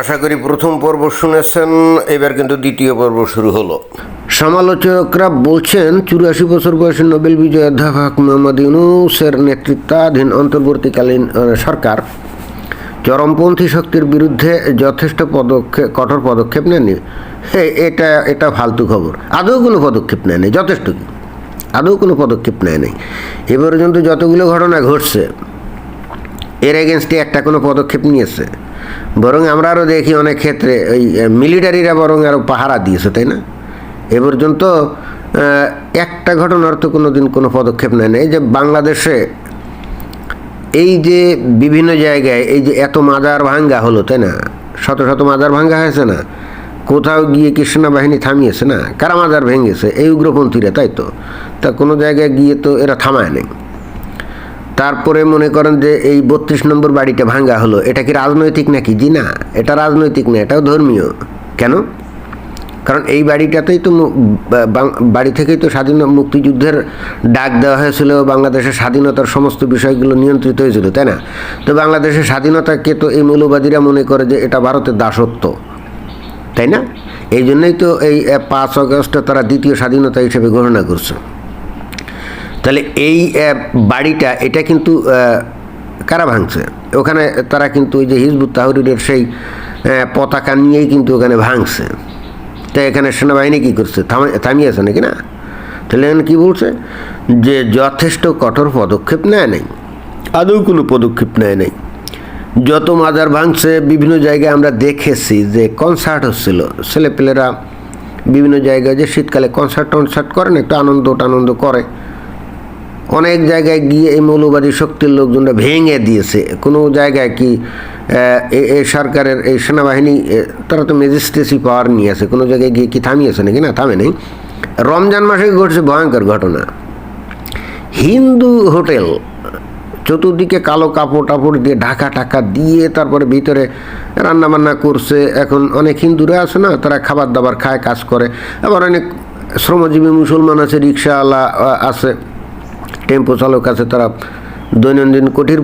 আশা করি প্রথম পর্ব শুনেছেন, এবার কিন্তু দ্বিতীয় পর্ব শুরু হলো। সমালোচকরা বলছেন, চুরাশি বছর বয়সী নোবেল বিজয় অধ্যাপক মোহাম্মদ ইউনুসের নেতৃত্বাধীন অন্তর্বর্তীকালীন সরকার চরমপন্থী শক্তির বিরুদ্ধে যথেষ্ট পদক্ষেপ, কঠোর পদক্ষেপ নেয়নি। এটা এটা ফালতু খবর। আদৌ কোনো পদক্ষেপ নেয়নি, যথেষ্ট কি? আদৌ কোনো পদক্ষেপ নেয়নি। এ পর্যন্ত যতগুলো ঘটনা ঘটছে, এর এগেনস্টে একটা কোনো পদক্ষেপ নিয়েছে। বরং আমরা আরও দেখি অনেক ক্ষেত্রে ওই মিলিটারিরা বরং আরও পাহারা দিয়েছে, তাই না? এ পর্যন্ত একটা ঘটনার তো কোনো দিন কোনো পদক্ষেপ নেয় না এই যে বাংলাদেশে এই যে বিভিন্ন জায়গায় এই যে এত মাজার ভাঙ্গা হলো, তাই না? শত শত মাজার ভাঙ্গা হয়েছে না? কোথাও গিয়ে কি সেনাবাহিনী থামিয়েছে না? কারা মাজার ভেঙেছে? এই উগ্রপন্থীরা, তাই তো? তা কোনো জায়গায় গিয়ে তো এরা থামায় নেই। তারপরে মনে করেন যে এই বত্রিশ নম্বর বাড়িটা ভাঙ্গা হলো, এটা কি রাজনৈতিক নাকি? জি না, এটা রাজনৈতিক না, এটাও ধর্মীয়। কেন? কারণ এই বাড়িটাতেই তো বাড়ি থেকেই তো স্বাধীন মুক্তিযুদ্ধের ডাক দেওয়া হয়েছিল, বাংলাদেশের স্বাধীনতার সমস্ত বিষয়গুলো নিয়ন্ত্রিত হয়েছিল, তাই না? তো বাংলাদেশের স্বাধীনতাকে তো এই মৌলবাদীরা মনে করে যে এটা ভারতের দাসত্ব, তাই না? এই জন্যই তো এই পাঁচ আগস্ট তারা দ্বিতীয় স্বাধীনতা হিসেবে ঘোষণা করছে। তাহলে এই বাড়িটা, এটা কিন্তু কারা ভাঙছে? ওখানে তারা কিন্তু ওই যে হিজবুত তাহরিরের সেই পতাকা নিয়েই কিন্তু ওখানে ভাঙছে। তো এখানে সেনাবাহিনী কী করছে? থামা- থামিয়েছে নাকি না? তাহলে এখানে কী বলছে? যে যথেষ্ট কঠোর পদক্ষেপ নেয় নাই। আদৌ কোনো পদক্ষেপ নেয় নাই। যত মাজার ভাঙছে, বিভিন্ন জায়গায় আমরা দেখেছি যে কনসার্ট হচ্ছিল। ছেলেপেলেরা বিভিন্ন জায়গায় যে শীতকালে কনসার্ট টনসার্ট করে না, একটু আনন্দ টানন্দ করে। অনেক জায়গায় গিয়ে এই মৌলবাদী শক্তির লোকজনরা ভেঙে দিয়েছে। কোনো জায়গায় কি এই সরকারের এই সেনাবাহিনী তারা তো ম্যাজিস্ট্রেসি পাওয়ার নিয়ে আছে। কোনো জায়গায় গিয়ে কি থামিয়েছে নাকি? না, থামে নেই। রমজান মাসে ঘটছে ভয়ঙ্কর ঘটনা। হিন্দু হোটেল, চতুর্দিকে কালো কাপড় টাপড় দিয়ে ঢাকা টাকা দিয়ে তারপরে ভিতরে রান্না বান্না করছে। এখন অনেক হিন্দুরা আছে না, তারা খাবার দাবার খায়, কাজ করে। আবার অনেক শ্রমজীবী মুসলমান আছে, রিক্সাওয়ালা আছে। টেম্পো চালক আছে, তারা দৈনন্দিন কঠিন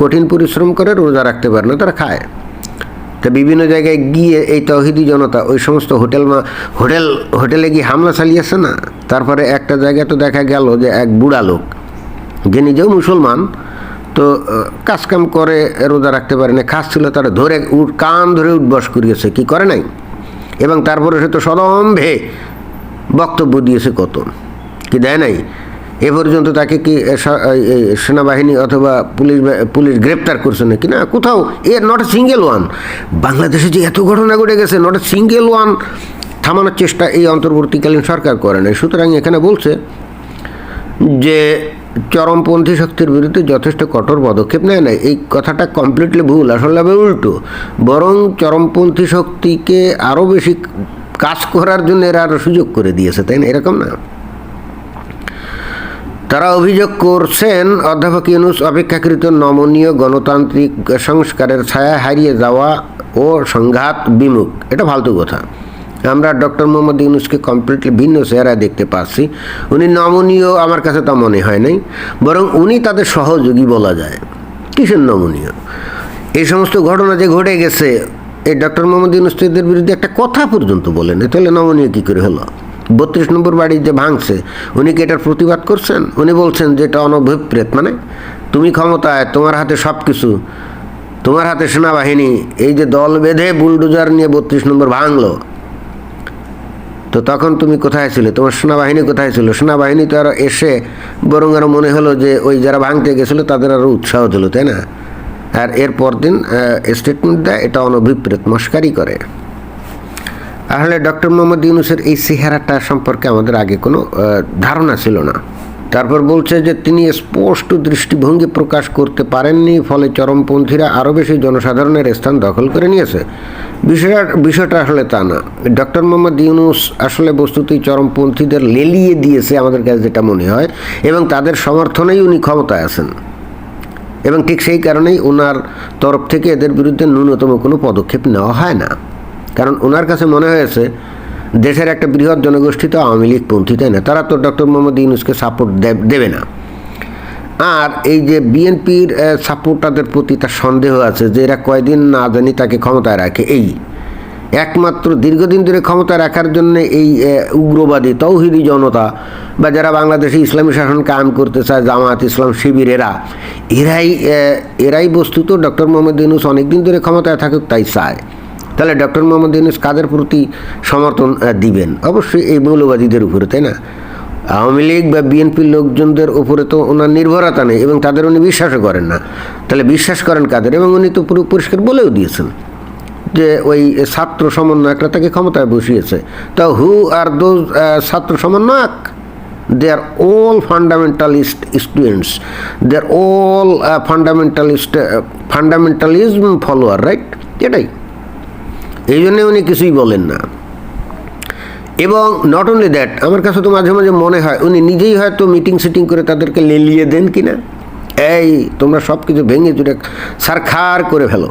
কঠিন পরিশ্রম করে রোজা রাখতে পারে না তারা খায়। তা বিভিন্ন জায়গায় গিয়ে এই তহিদি জনতা, ওই সমস্ত হোটেল মা, হোটেল, হোটেলে গিয়ে হামলা চালিয়েছে না? তারপরে একটা জায়গায় তো দেখা গেল যে এক বুড়া লোক, যে নিজেও মুসলমান, তো কাজকাম করে রোজা রাখতে পারে না। খাচ্ছিল তারা ধরে উঠ, কান ধরে উঠবস করিয়েছে, কি করে নাই? এবং তারপরে সে তো সদম্ভে বক্তব্য দিয়েছে কত? কি দেয় নাই? এ পর্যন্ত তাকে কি সেনাবাহিনী অথবা পুলিশ পুলিশ গ্রেপ্তার করছে নাকি? না, কোথাও, a not a single one বাংলাদেশে যে এত ঘটনা ঘটে গেছে নট এ সিঙ্গেল ওয়ান থামানোর চেষ্টা এই অন্তর্বর্তীকালীন সরকার করে নাই। সুতরাং এখানে বলছে যে চরমপন্থী শক্তির বিরুদ্ধে যথেষ্ট কঠোর পদক্ষেপ নেয় না এই কথাটা কমপ্লিটলি ভুল, আসলে উল্টো। বরং চরমপন্থী শক্তিকে আরও বেশি কাজ করার জন্য এরা আরও সুযোগ করে দিয়েছে, তাই না? এরকম না? তারা অভিযোগ করছেন, অধ্যাপক ইউনুস অপেক্ষাকৃত নমনীয় গণতান্ত্রিক সংস্কারের ছায়া হারিয়ে যাওয়া ও সংঘাত বিমুখ। এটা ফালতু কথা। আমরা ডক্টর মোহাম্মদ ইউনুসকে কমপ্লিটলি ভিন্ন চেহারা দেখতে পাচ্ছি। উনি নমনীয় আমার কাছে তা মনে হয় নাই। বরং উনি তাদের সহযোগী বলা যায়। কিসের নমনীয়? এই সমস্ত ঘটনা যে ঘটে গেছে, এই ডক্টর মোহাম্মদ ইউনুসদের বিরুদ্ধে একটা কথা পর্যন্ত বলেন। তাহলে নমনীয় কী করে হলো? বত্রিশ নম্বর বাড়ি যে ভাঙছে, উনি কি এটার প্রতিবাদ করছেন? উনি বলছেন যে এটা অনভিপ্রেত মানে তুমি ক্ষমতায়, তোমার হাতে সব কিছু তোমার হাতে সেনাবাহিনী, এই যে দল বেঁধে বুলডোজার নিয়ে বত্রিশ নম্বর ভাঙলো, তো তখন তুমি কোথায় ছিলে? তোমার সেনাবাহিনী কোথায় ছিল? সেনাবাহিনী তো আরও এসে, বরং আরও মনে হলো যে ওই যারা ভাঙতে গেছিল, তাদের আরও উৎসাহ দিল, তাই না? আর এর দিন স্টেটমেন্ট দেয়, এটা অনভিপ্রেত, মস্কারি করে। আসলে ডক্টর মোহাম্মদ ইউনুসের এই চেহারাটা সম্পর্কে আমাদের আগে কোনো ধারণা ছিল না। তারপর বলছে যে তিনি স্পষ্ট দৃষ্টিভঙ্গি প্রকাশ করতে পারেননি, ফলে চরমপন্থীরা আরও বেশি জনসাধারণের স্থান দখল করে নিয়েছে। বিষয়টা বিষয়টা আসলে তা না। ডক্টর মোহাম্মদ ইউনুস আসলে বস্তুতই চরমপন্থীদের লেলিয়ে দিয়েছে আমাদের কাছে যেটা মনে হয়, এবং তাদের সমর্থনেই উনি ক্ষমতায় আছেন। এবং ঠিক সেই কারণেই ওনার তরফ থেকে এদের বিরুদ্ধে ন্যূনতম কোনো পদক্ষেপ নেওয়া হয় না। কারণ ওনার কাছে মনে হয়েছে, দেশের একটা বৃহৎ জনগোষ্ঠী তো আওয়ামী লীগ পন্থী, তাই না? তারা তো ডক্টর মোহাম্মদ ইউনুসকে সাপোর্ট দেবে না। আর এই যে বিএনপির সাপোর্টারদের প্রতি তার সন্দেহ আছে যে এরা কয়দিন না জানি তাকে ক্ষমতায় রাখে। এই একমাত্র দীর্ঘদিন ধরে ক্ষমতা রাখার জন্য এই উগ্রবাদী, তৌহিদি জনতা বা যারা বাংলাদেশে ইসলামী শাসন কায়েম করতে চায় জামাত ইসলাম শিবির, এরা, এরাই এরাই বস্তুত ডক্টর মোহাম্মদ ইউনুস অনেকদিন ধরে ক্ষমতায় থাকুক, তাই চায়। তাহলে ডক্টর মোহাম্মদ ইউনুস কাদের প্রতি সমর্থন দিবেন? অবশ্যই এই মৌলবাদীদের উপরে, তাই না? আওয়ামী লীগ বা বিএনপির লোকজনদের উপরে তো ওনার নির্ভরতা নেই এবং তাদের উনি বিশ্বাসও করেন না। তাহলে বিশ্বাস করেন কাদের? এবং উনি তো পুরো পরিষ্কার বলেও দিয়েছেন যে ওই ছাত্র সমন্বয়করা তাকে ক্ষমতায় বসিয়েছে। তা হু আর দোজ ছাত্র সমন্বয়ক? They are all fundamentalist students they are all fundamentalist fundamentalism follower right এটাই। এই জন্যে উনি কিছুই বলেন না। এবং নট অনলি দ্যাট আমার কাছে তো মাঝে মাঝে মনে হয়, উনি নিজেই হয়তো মিটিং সিটিং করে তাদেরকে লেলিয়ে দেন কি না এই, তোমরা সব কিছু ভেঙে চুরে সারখার করে ফেলো।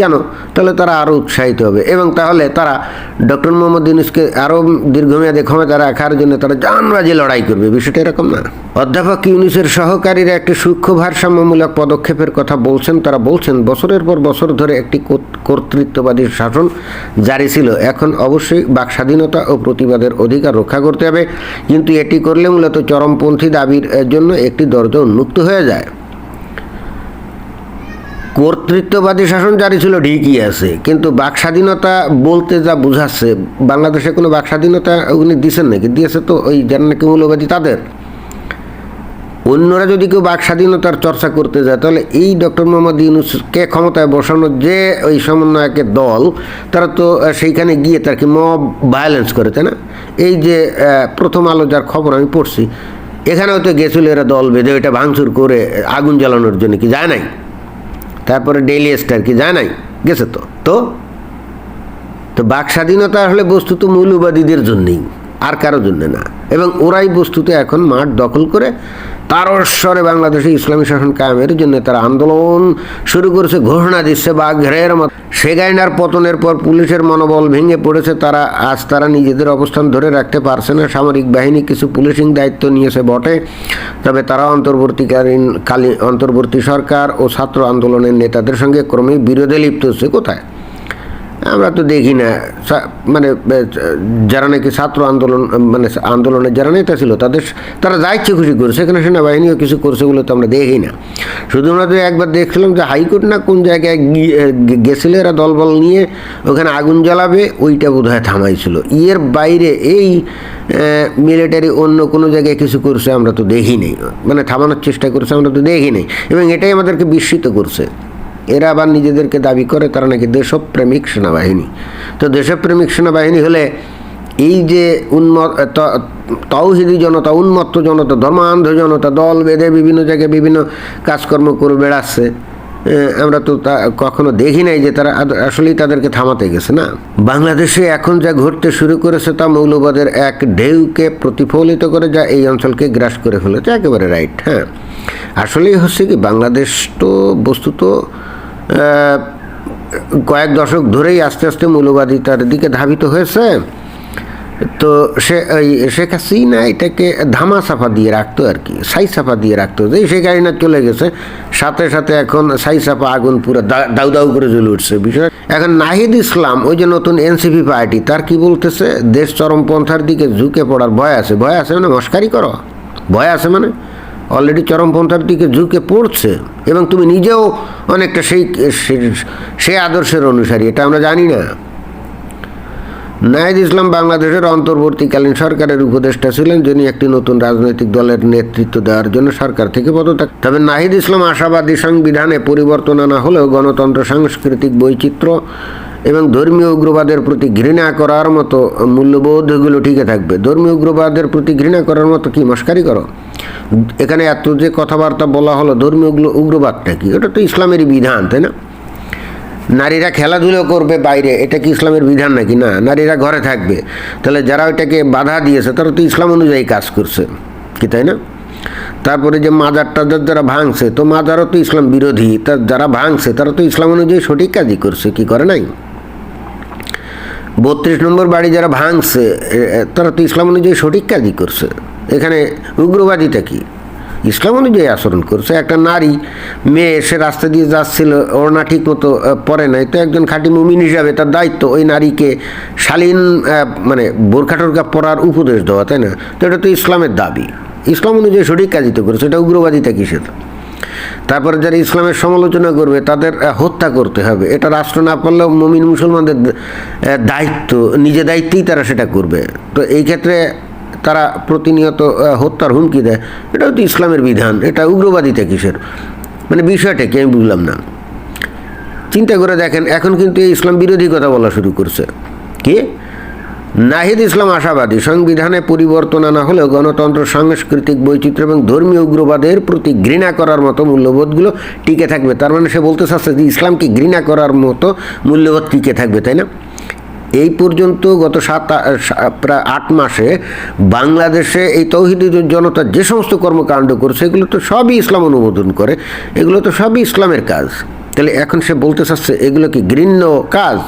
কেন? তাহলে তারা আরও উৎসাহিত হবে। এবং তাহলে তারা ডক্টর মোহাম্মদ ইউনুসকে আরও দীর্ঘমেয়াদে ক্ষমতা রাখার জন্য তারা জানবাজি লড়াই করবে। বিষয়টা এরকম না। অধ্যাপক ইউনুসের সহকারীরা একটি সূক্ষ্ম ভারসাম্যমূলক পদক্ষেপের কথা বলছেন। তারা বলছেন, বছরের পর বছর ধরে একটি কর্তৃত্ববাদী শাসন জারি ছিল। এখন অবশ্যই বাক স্বাধীনতা ও প্রতিবাদের অধিকার রক্ষা করতে হবে। কিন্তু এটি করলে মূলত চরমপন্থী দাবির জন্য একটি দরজা উন্মুক্ত হয়ে যায়। কর্তৃত্ববাদী শাসন জারি ছিল, ঠিকই আছে। কিন্তু বাক স্বাধীনতা বলতে যা বুঝাচ্ছে, বাংলাদেশে কোনো বাক স্বাধীনতা উনি দিয়েছেন নাকি? দিয়েছে তো ওই যারা নাকি মৌলবাদী তাদের। অন্যরা যদি কেউ বাক স্বাধীনতার চর্চা করতে যায়, তাহলে এই ডক্টর মোহাম্মদ ইউনুসকে ক্ষমতায় বসানোর যে ওই সমন্বয়কের দল, তারা তো সেইখানে গিয়ে তার কি মব ভায়োলেন্স করে, তাই না? এই যে প্রথম আলো যার খবর আমি পড়ছি, এখানেও তো গেছিল এরা দল বেঁধে, ওইটা ভাঙচুর করে আগুন জ্বালানোর জন্য কি যায় নাই? তারপরে ডেইলি স্টার কি যায় নাই গেছে তো। তো? তো বাক স্বাধীনতা আসলে বস্তুত মৌলবাদীদের জন্যেই, আর কারও জন্য না। এবং ওরাই বস্তুতে এখন মাঠ দখল করে তারস্বরে বাংলাদেশে ইসলামী শাসন কায়েমের জন্য তারা আন্দোলন শুরু করেছে, ঘোষণা দিচ্ছে বা ঘেরের মতো। সেগাইনার পতনের পর পুলিশের মনোবল ভেঙে পড়েছে, তারা আজ তারা নিজেদের অবস্থান ধরে রাখতে পারছে না। সামরিক বাহিনী কিছু পুলিশিং দায়িত্ব নিয়েছে বটে, তবে তারা অন্তর্বর্তীকালীন কালী অন্তর্বর্তী সরকার ও ছাত্র আন্দোলনের নেতাদের সঙ্গে ক্রমেই বিরোধে লিপ্ত হচ্ছে। কোথায়? আমরা তো দেখি না। মানে যারা নাকি ছাত্র আন্দোলন মানে আন্দোলনের যারা নেতা ছিল, তাদের তারা যা ইচ্ছে খুশি করছে সেখানে সেনাবাহিনীও কিছু করছে বলে তো আমরা দেখি না। শুধুমাত্র একবার দেখছিলাম যে হাইকোর্ট না কোন জায়গায় গিয়ে- গেছিল, এরা দলবল নিয়ে ওখানে আগুন জ্বালাবে, ওইটা বোধ হয় থামাইছিল। এর বাইরে এই মিলিটারি অন্য কোনো জায়গায় কিছু করছে আমরা তো দেখি নাই। মানে থামানোর চেষ্টা করছে, আমরা তো দেখি নাই। এবং এটাই আমাদেরকে বিস্মিত করছে। এরা আবার নিজেদেরকে দাবি করে, তারা নাকি দেশপ্রেমিক সেনাবাহিনী। তো দেশপ্রেমিক সেনাবাহিনী হলে এই যে উন্মত তৌহিদি জনতা, উন্মত্ত জনতা, ধর্মান্ধ জনতা, দল বেঁধে বিভিন্ন জায়গায় বিভিন্ন কাজকর্ম করে বেড়াচ্ছে আমরা তো তা কখনো দেখি নাই যে তারা আসলেই তাদেরকে থামাতে গেছে, না? বাংলাদেশে এখন যা ঘটতে শুরু করেছে তা মৌলবাদের এক ঢেউকে প্রতিফলিত করে যা এই অঞ্চলকে গ্রাস করে ফেলেছে, একেবারে রাইট হ্যাঁ। আসলেই হচ্ছে কি, বাংলাদেশ তো বস্তুত কয়েক দশক ধরেই আস্তে আস্তে মৌলবাদিতার দিকে ধাবিত হয়েছে। তো সে ওই শেখ হাসিনা এটাকে ধামা সাফা দিয়ে রাখতো আর কি সাই সাফা দিয়ে রাখতো যে শেখ হাসিনা চলে গেছে, সাথে সাথে এখন সাই সাফা আগুন পুরো দাউ দাউ করে জ্বলে উঠছে। বিষয়, এখন নাহিদ ইসলাম, ওই যে নতুন এনসিপি পার্টি, তার কি বলতেছে? দেশ চরমপন্থার দিকে ঝুঁকে পড়ার ভয় আছে। ভয় আছে মানে মস্কারি করো। ভয় আছে মানে? অলরেডি চরমপন্থার দিকে ঝুঁকে পড়ছে এবং তুমি নিজেও অনেকটা সেই সেই আদর্শের অনুসারী, এটা আমরা জানি না। নাহিদ ইসলাম বাংলাদেশের অন্তর্বর্তীকালীন সরকারের উপদেষ্টা ছিলেন যিনি একটি নতুন রাজনৈতিক দলের নেতৃত্ব দেওয়ার জন্য সরকার থেকে পদত্যাগ তবে নাহিদ ইসলাম আশাবাদী সংবিধানে পরিবর্তন আনা হলেও গণতন্ত্র সাংস্কৃতিক বৈচিত্র্য এবং ধর্মীয় উগ্রবাদের প্রতি ঘৃণা করার মতো মূল্যবোধগুলো ঠিকই থাকবে। ধর্মীয় উগ্রবাদের প্রতি ঘৃণা করার মতো কি মস্কারি করো? এখানে এত যে কথাবার্তা বলা হলো ধর্মীয় উগ্র- উগ্রবাদটা কি? ওটা তো ইসলামেরই বিধান, তাই না? নারীরা খেলাধুলো করবে বাইরে, এটা কি ইসলামের বিধান নাকি? না, নারীরা ঘরে থাকবে। তাহলে যারা ওইটাকে বাধা দিয়েছে, তারা তো ইসলাম অনুযায়ী কাজ করছে, কি তাই না? তারপরে যে মাজার টাজার যারা ভাঙছে, তো মাজারও তো ইসলাম বিরোধী, তা যারা ভাঙছে, তারা তো ইসলাম অনুযায়ী সঠিক কাজই করছে, কি করে নাই? বত্রিশ নম্বর বাড়ি যারা ভাঙছে তারা তো ইসলাম অনুযায়ী সঠিক কাজই করছে। এখানে উগ্রবাদীটা কি? ইসলাম অনুযায়ী আচরণ করছে। একটা নারী, মেয়ে, সে রাস্তা দিয়ে যাচ্ছিল, ওড়না ঠিক মতো পরে নাই। তো একজন খাঁটি মুমিন হিসাবে তার দায়িত্ব ওই নারীকে শালীন মানে বোরখা টোরখা পরার উপদেশ দেওয়া, তাই না? তো এটা তো ইসলামের দাবি। ইসলাম অনুযায়ী সঠিক কাজই তো করেছে। এটা উগ্রবাদিতা কিসের? তারপরে যারা ইসলামের সমালোচনা করবে, তাদের হত্যা করতে হবে। এটা রাষ্ট্র না পারলেও মমিন মুসলমানদের দায়িত্ব নিজে দায়িত্বেই তারা সেটা করবে। তো এই ক্ষেত্রে তারা প্রতিনিয়ত হত্যার হুমকি দেয়। এটাও তো ইসলামের বিধান, এটা উগ্রবাদিতা কিসের? মানে বিষয়টা কি, আমি বুঝলাম না। চিন্তা করে দেখেন, এখন কিন্তু ইসলাম বিরোধী কথা বলা শুরু করছে। কি? নাহিদ ইসলাম আশাবাদী, সংবিধানে পরিবর্তন আনা হলেও গণতন্ত্র, সাংস্কৃতিক বৈচিত্র্য এবং ধর্মীয় উগ্রবাদের প্রতি ঘৃণা করার মতো মূল্যবোধগুলো টিকে থাকবে। তার মানে সে বলতে চাচ্ছে যে ইসলামকে ঘৃণা করার মতো মূল্যবোধ টিকে থাকবে, তাই না? এই পর্যন্ত গত সাত প্রায় আট মাসে বাংলাদেশে এই তৌহিদি জনতা যে সমস্ত কর্মকাণ্ড করছে, এগুলো তো সবই ইসলাম অনুমোদন করে, এগুলো তো সবই ইসলামের কাজ। তাহলে এখন সে বলতে চাচ্ছে এগুলো কি ঘৃণ্য কাজ?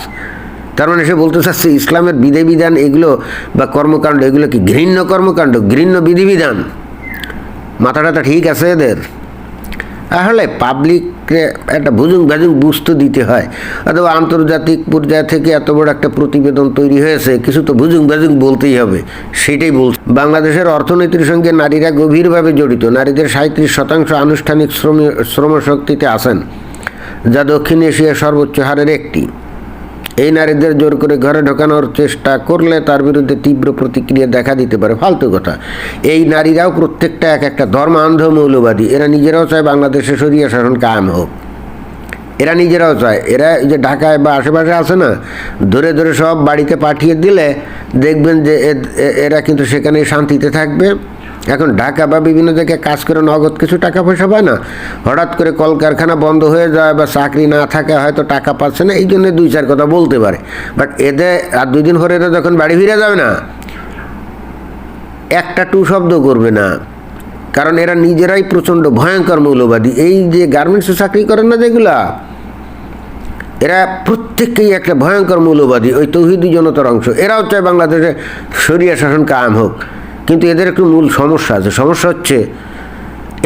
তার মানে সে বলতে চাচ্ছে, ইসলামের বিধিবিধান এগুলো বা কর্মকাণ্ড এগুলো কি ঘৃণ্য কর্মকাণ্ড? ঘৃণ্য বিধিবিধান। মাথাটা ঠিক আছে এদের। আসলে পাবলিককে একটা ভুজুং ভাজুং বুঝতে দিতে হয়। অথবা আন্তর্জাতিক পর্যায় থেকে এত বড় একটা প্রতিবেদন তৈরি হয়েছে, কিছু তো ভুজুং ভাজুং বলতেই হবে, সেটাই বল বাংলাদেশের অর্থনীতির সঙ্গে নারীরা গভীরভাবে জড়িত, নারীদের সাঁত্রিশ শতাংশ আনুষ্ঠানিক শ্রম শ্রমশক্তিতে আছেন, যা দক্ষিণ এশিয়ার সর্বোচ্চ হারের একটি। এই নারীদের জোর করে ঘরে ঢোকানোর চেষ্টা করলে তার বিরুদ্ধে তীব্র প্রতিক্রিয়া দেখা দিতে পারে। ফালতু কথা। এই নারীরাও প্রত্যেকটা এক একটা ধর্মান্ধ মৌলবাদী এরা নিজেরাও চায় বাংলাদেশে সরিয়া শাসন কায়েম হোক। এরা নিজেরাও চায়। এরা যে ঢাকায় বা আশেপাশে আছে না, ধরে ধরে সব বাড়িতে পাঠিয়ে দিলে দেখবেন যে এরা কিন্তু সেখানে শান্তিতে থাকবে। এখন ঢাকা বা বিভিন্ন জায়গায় কাজ করে নগদ কিছু টাকা পয়সা পায় না। হঠাৎ করে কলকারখানা বন্ধ হয়ে যায় বা চাকরি না থাকে, হয়তো টাকা পাচ্ছে না, এই জন্য দুই চার কথা বলতে পারে। বাট এদের আর দুই দিন পরে এরা যখন বাড়ি ফিরে যাবে না, একটা টু শব্দ করবে না। কারণ এরা নিজেরাই প্রচণ্ড ভয়ঙ্কর মৌলবাদী। এই যে গার্মেন্টসে চাকরি করেন না যেগুলা, এরা প্রত্যেককেই একটা ভয়ঙ্কর মৌলবাদী, ওই তৌহিদি জনতার অংশ। এরাও চায় বাংলাদেশে সরিয়া শাসন কায়েম হোক। কিন্তু এদের একটু মূল সমস্যা আছে। সমস্যা হচ্ছে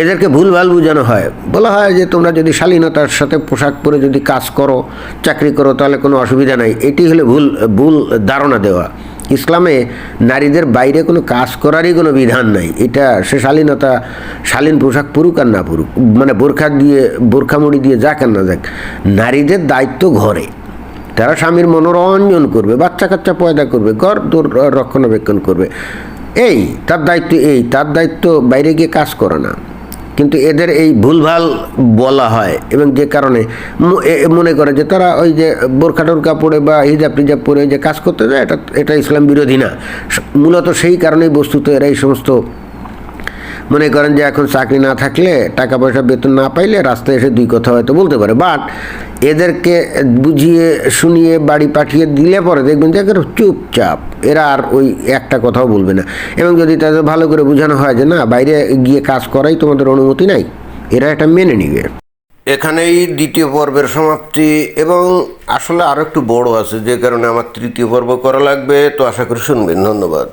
এদেরকে ভুলভাল বোঝানো হয়। বলা হয় যে তোমরা যদি শালীনতার সাথে পোশাক পরে যদি কাজ করো, চাকরি করো, তাহলে কোনো অসুবিধা নাই। এটি হলে ভুল ভুল ধারণা দেওয়া। ইসলামে নারীদের বাইরে কোনো কাজ করারই কোনো বিধান নাই। এটা সে শালীনতা, শালীন পোশাক পরুক আর না পরুক মানে বোরখা দিয়ে, বোরখা মুড়ি দিয়ে যাক আর না যাক, নারীদের দায়িত্ব ঘরে। তারা স্বামীর মনোরঞ্জন করবে বাচ্চা কাচ্চা পয়দা করবে ঘর দোর রক্ষণাবেক্ষণ করবে। এই, তার দায়িত্ব এই, তার দায়িত্ব বাইরে গিয়ে কাজ করে না। কিন্তু এদের এই ভুলভাল বলা হয় এবং যে কারণে মনে করে যে তারা ওই যে বোরখা টোরখা পরে বা হিজাব টিজাব পরে যে কাজ করতে যায়, এটা এটা ইসলাম বিরোধী না। মূলত সেই কারণেই বস্তুত এরা এই সমস্ত মনে করেন যে এখন চাকরি না থাকলে, টাকা পয়সা বেতন না পাইলে রাস্তায় এসে দুই কথা হয়তো বলতে পারে। বাট এদেরকে বুঝিয়ে, শুনিয়ে, বাড়ি পাঠিয়ে দিলে পরে দেখবেন যে চুপচাপ এরা আর ওই একটা কথাও বলবে না। এবং যদি তাদের ভালো করে বোঝানো হয় যে না, বাইরে গিয়ে কাজ করাই তোমাদের অনুমতি নাই, এরা এটা মেনে নিবে। এখানেই দ্বিতীয় পর্বের সমাপ্তি, এবং আসলে আরও একটু বড় আছে, যে কারণে আমার তৃতীয় পর্ব করা লাগবে, তো আশা করি শুনবেন। ধন্যবাদ।